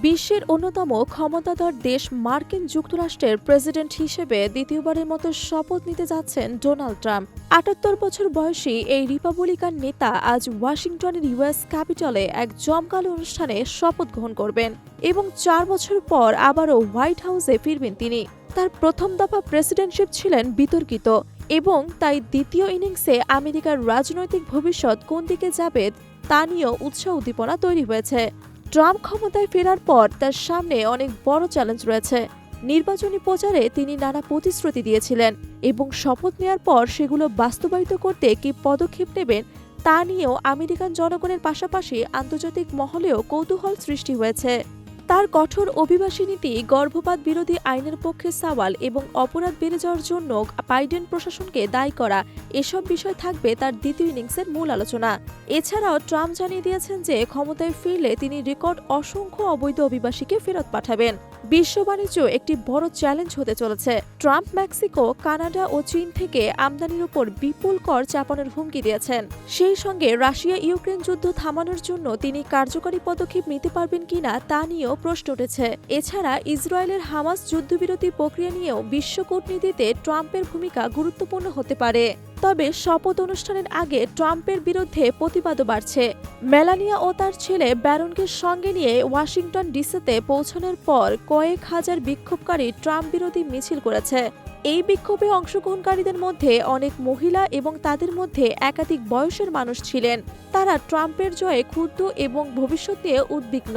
বিশ্বের অন্যতম ক্ষমতাধর দেশ মার্কিন যুক্তরাষ্ট্রের প্রেসিডেন্ট হিসেবে দ্বিতীয়বারের মতো শপথ নিতে যাচ্ছেন ডোনাল্ড ট্রাম্প। আটাত্তর বছর বয়সী এই রিপাবলিকান নেতা আজ ওয়াশিংটনের ইউএস ক্যাপিটলে এক জমকালো অনুষ্ঠানে শপথ গ্রহণ করবেন এবং চার বছর পর আবারও হোয়াইট হাউসে ফিরবেন তিনি। তার প্রথম দফা প্রেসিডেন্টশিপ ছিলেন বিতর্কিত এবং তাই দ্বিতীয় ইনিংসে আমেরিকার রাজনৈতিক ভবিষ্যৎ কোন দিকে যাবে তা নিয়েও উৎসাহ উদ্দীপনা তৈরি হয়েছে। ট্রাম্প ক্ষমতায় ফেরার পর তার সামনে অনেক বড় চ্যালেঞ্জ রয়েছে। নির্বাচনী প্রচারে তিনি নানা প্রতিশ্রুতি দিয়েছিলেন এবং শপথ নেওয়ার পর সেগুলো বাস্তবায়িত করতে কি পদক্ষেপ নেবেন তা নিয়েও আমেরিকান জনগণের পাশাপাশি আন্তর্জাতিক মহলেও কৌতূহল সৃষ্টি হয়েছে। তার কঠোর অভিবাসী নীতি, গর্ভপাত বিরোধী আইনের পক্ষে সাওয়াল এবং অপরাধ বেড়ে যাওয়ার জন্য বাইডেন প্রশাসনকে দায়ী করা, এসব বিষয় থাকবে তার দ্বিতীয় ইনিংসের মূল আলোচনা। এছাড়াও ট্রাম্প জানিয়ে দিয়েছেন যে ক্ষমতায় ফিরলে তিনি রেকর্ড অসংখ্য অবৈধ অভিবাসীকে ফেরত পাঠাবেন। বিশ্ব বাণিজ্য একটি বড় চ্যালেঞ্জ হতে চলেছে। ট্রাম্প মেক্সিকো, কানাডা ও চীন থেকে আমদানির উপর বিপুল কর চাপানোর হুমকি দিয়েছেন। সেই সঙ্গে রাশিয়া ইউক্রেন যুদ্ধ থামানোর জন্য তিনি কার্যকরী পদক্ষেপ নিতে পারবেন কিনা তা নিয়েও প্রশ্ন উঠেছে। এছাড়া ইসরায়েলের হামাস যুদ্ধবিরতি প্রক্রিয়া নিয়েও বিশ্ব কূটনীতিতে ট্রাম্পের ভূমিকা গুরুত্বপূর্ণ হতে পারে। তবে শপথ অনুষ্ঠানের আগে ট্রাম্পের বিরুদ্ধে প্রতিবাদও বাড়ছে। মেলানিয়া ও তার ছেলে ব্যারনকে সঙ্গে নিয়ে ওয়াশিংটন ডিসিতে পৌঁছানোর পর কয়েক হাজার বিক্ষোভকারী ট্রাম্প বিরোধী মিছিল করেছে। এই বিক্ষোভে অংশগ্রহণকারীদের মধ্যে অনেক মহিলা এবং তাদের মধ্যে একাধিক বয়সের মানুষ ছিলেন। তারা ট্রাম্পের জয়ে ক্ষুব্ধ এবং ভবিষ্যৎ নিয়ে উদ্বিগ্ন।